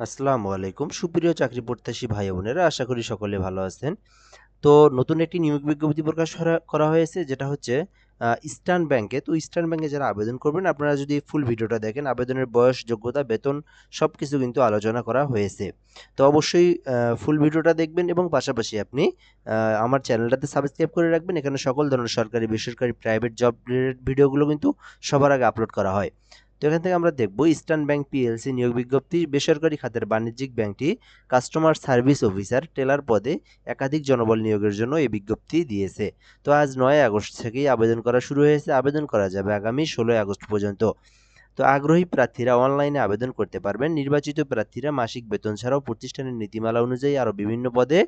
আসসালামু আলাইকুম। সুপ্রিয় চাকরি প্রত্যাশী ভাই বোনেরা, আশা করি সকলে ভালো আছেন। তো নতুন একটি নিয়োগ বিজ্ঞপ্তি প্রকাশ করা- হয়েছে, যেটা হচ্ছে ইস্টার্ন ব্যাংকে। তো ইস্টার্ন ব্যাংকে যারা আবেদন করবেন, আপনারা যদি ফুল ভিডিওটা দেখেন, আবেদনের বয়স, যোগ্যতা, বেতন সব কিছু কিন্তু আলোচনা করা হয়েছে। তো অবশ্যই ফুল ভিডিওটা দেখবেন এবং পাশাপাশি আপনি আমার চ্যানেলটাতে সাবস্ক্রাইব করে রাখবেন। এখানে সকল ধরনের সরকারি, বেসরকারি প্রাইভেট জব রিলেটেড ভিডিওগুলো কিন্তু সবার আগে আপলোড করা হয়। তো এখান থেকে আমরা দেখব ইস্টার্ন ব্যাংক পিএলসি নিয়োগ বিজ্ঞপ্তি। বেসরকারি খাতের বাণিজ্যিক ব্যাংকটি কাস্টমার সার্ভিস অফিসার টেলার পদে একাধিক জনবল নিয়োগের জন্য এই বিজ্ঞপ্তি দিয়েছে। তো আজ নয় আগস্ট থেকেই আবেদন করা শুরু হয়েছে। আবেদন করা যাবে আগামী ষোলোই আগস্ট পর্যন্ত। তো আগ্রহী প্রার্থীরা অনলাইনে আবেদন করতে পারবেন। নির্বাচিত প্রার্থীরা মাসিক বেতন ছাড়াও প্রতিষ্ঠানের নীতিমালা অনুযায়ী আরও বিভিন্ন পদে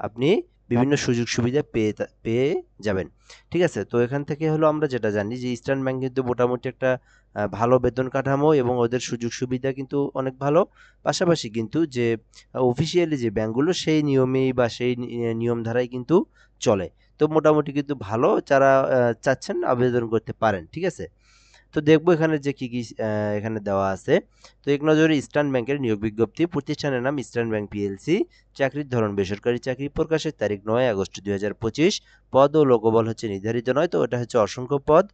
আপনি বিভিন্ন সুযোগ সুবিধা পেয়ে পেয়ে যাবেন। ঠিক আছে? তো এখান থেকে হলো আমরা যেটা জানি যে ইস্টার্ন ব্যাংক কিন্তু মোটামুটি একটা ভালো বেতন কাঠামো এবং ওদের সুযোগ সুবিধা কিন্তু অনেক ভালো। পাশাপাশি কিন্তু যে অফিসিয়ালি যে ব্যাংকগুলো, সেই নিয়মেই বা সেই নিয়ম ধারাই কিন্তু চলে। তো মোটামুটি কিন্তু ভালো, যারা চাচ্ছেন, আবেদন করতে পারেন। ঠিক আছে? তো দেখব এখানে যে কি কি এখানে দেওয়া আছে। তো এক নজরে ইস্টার্ন ব্যাংকের নিয়োগ বিজ্ঞপ্তি, প্রতিষ্ঠানের নাম ইস্টার্ন ব্যাংক পিএলসি, চাকরির ধরন, বেসরকারি চাকরি প্রকাশের তারিখ নয় আগস্ট দুই হাজার পঁচিশ, পদ ও লোকবল হচ্ছে নির্ধারিত নয়, তো এটা হচ্ছে অসংখ্য পদ।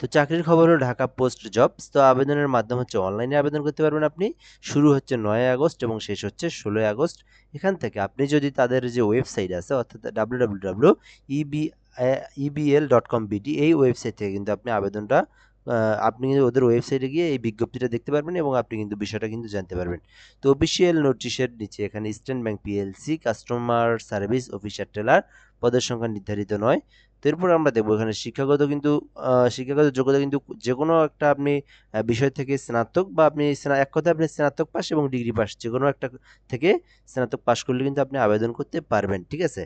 তো চাকরির খবর হলো ঢাকা পোস্ট জবস। তো আবেদনের মাধ্যম হচ্ছে অনলাইনে আবেদন করতে পারবেন আপনি। শুরু হচ্ছে নয় আগস্ট এবং শেষ হচ্ছে ষোলোই আগস্ট। এখান থেকে আপনি যদি তাদের যে ওয়েবসাইট আছে, অর্থাৎ W W W EB EBL dot com BD এই ওয়েবসাইট থেকে কিন্তু আপনি আবেদনটা আপনি কিন্তু ওদের ওয়েবসাইটে গিয়ে এই বিজ্ঞপ্তিটা দেখতে পারবেন এবং আপনি কিন্তু বিষয়টা কিন্তু জানতে পারবেন। তো অফিসিয়াল নোটিশের নিচে এখানে Eastern Bank PLC customer service officer teller পদের সংখ্যা নির্ধারিত নয়। তো আমরা দেখব এখানে শিক্ষাগত কিন্তু শিক্ষাগত যোগ্যতা কিন্তু যে কোনো একটা আপনি বিষয় থেকে স্নাতক বা আপনি এক কথায় আপনি স্নাতক পাস এবং ডিগ্রি পাস যে কোনো একটা থেকে স্নাতক পাস করলে কিন্তু আপনি আবেদন করতে পারবেন, ঠিক আছে?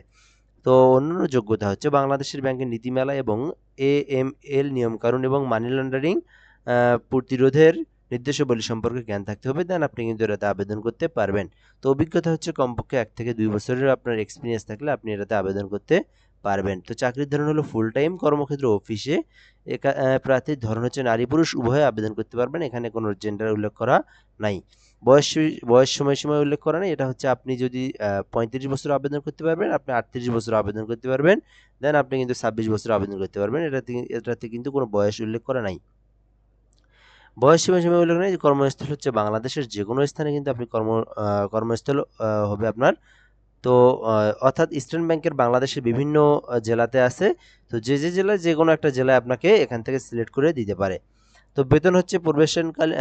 তো অন্যান্য যোগ্যতা হচ্ছে বাংলাদেশের ব্যাংকের নীতিমালা এবং এ এম এল নিয়মকানুন এবং মানি লন্ডারিং প্রতিরোধের নির্দেশাবলী সম্পর্কে জ্ঞান থাকতে হবে দেন আপনি কিন্তু এটাতে আবেদন করতে পারবেন। তো অভিজ্ঞতা হচ্ছে কমপক্ষে এক থেকে দুই বছরের আপনার এক্সপিরিয়েন্স থাকলে আপনি এটাতে আবেদন করতে পারবেন। তো চাকরির ধরন হলো ফুল টাইম কর্মক্ষেত্র অফিসে প্রার্থীর ধরন হচ্ছে নারী পুরুষ, উভয়ে আবেদন করতে পারবেন। এখানে কোনো জেন্ডার উল্লেখ করা নাই। বয়স বয়স সময়সীমা উল্লেখ করা নেই। এটা হচ্ছে আপনি যদি পঁয়ত্রিশ বছর আবেদন করতে পারবেন, আপনি আটত্রিশ বছর আবেদন করতে পারবেন। দেন আপনি কিন্তু ছাব্বিশ বছর আবেদন করতে পারবেন। এটাতে এটাতে কিন্তু কোনো বয়স উল্লেখ করা নাই। বয়স সীমা উল্লেখ নেই। কর্মস্থল হচ্ছে বাংলাদেশের যে কোনো স্থানে কিন্তু আপনি কর্ম কর্মস্থল হবে আপনার তো অর্থাৎ ইস্টার্ন ব্যাংকের বাংলাদেশের বিভিন্ন জেলাতে আছে। তো যে যে জেলায় যে কোনো একটা জেলায় আপনাকে এখান থেকে সিলেক্ট করে দিতে পারে। তো বেতন হচ্ছে প্রবেশনকালীন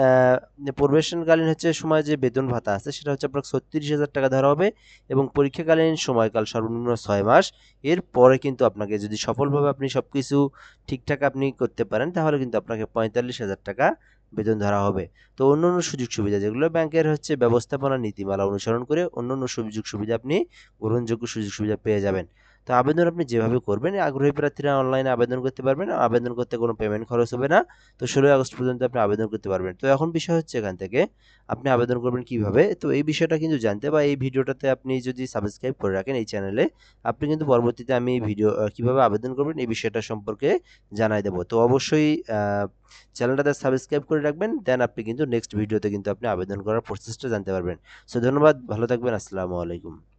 প্রবেশনকালীন হচ্ছে সময় যে বেতন ভাতা আছে, সেটা হচ্ছে আপনার ছত্রিশ হাজার টাকা ধরা হবে এবং পরীক্ষাকালীন সময়কাল সর্বনিম্ন ছয় মাস। এর পরে কিন্তু আপনাকে যদি সফলভাবে আপনি সব কিছু ঠিকঠাক আপনি করতে পারেন, তাহলে কিন্তু আপনাকে পঁয়তাল্লিশ হাজার টাকা বেতন ধরা হবে। তো অন্য অন্য সুযোগ সুবিধা যেগুলো, ব্যাংকের হচ্ছে ব্যবস্থাপনা নীতিমালা অনুসরণ করে অন্য অন্য সুযোগ সুবিধা আপনি গ্রহণযোগ্য সুযোগ সুবিধা পেয়ে যাবেন। তো আবেদন আপনি যেভাবে করবেন, আগ্রহী প্রার্থীরা অনলাইনে আবেদন করতে পারবেন, আবেদন করতে কোনো পেমেন্ট খরচ হবে না। তো ষোলোই আগস্ট পর্যন্ত আপনি আবেদন করতে পারবেন। তো এখন বিষয় হচ্ছে এখান থেকে, আপনি আবেদন করবেন কীভাবে? তো এই বিষয়টা কিন্তু জানতে বা এই ভিডিওটাতে আপনি যদি সাবস্ক্রাইব করে রাখেন এই চ্যানেলে আপনি কিন্তু পরবর্তীতে আমি ভিডিও কীভাবে আবেদন করবেন এই বিষয়টা সম্পর্কে জানাই দেবো। তো অবশ্যই চ্যানেলটাতে সাবস্ক্রাইব করে রাখবেন দেন আপনি কিন্তু নেক্সট ভিডিওতে কিন্তু আপনি আবেদন করার প্রসেসটা জানতে পারবেন। সো ধন্যবাদ, ভালো থাকবেন, আসসালামু আলাইকুম।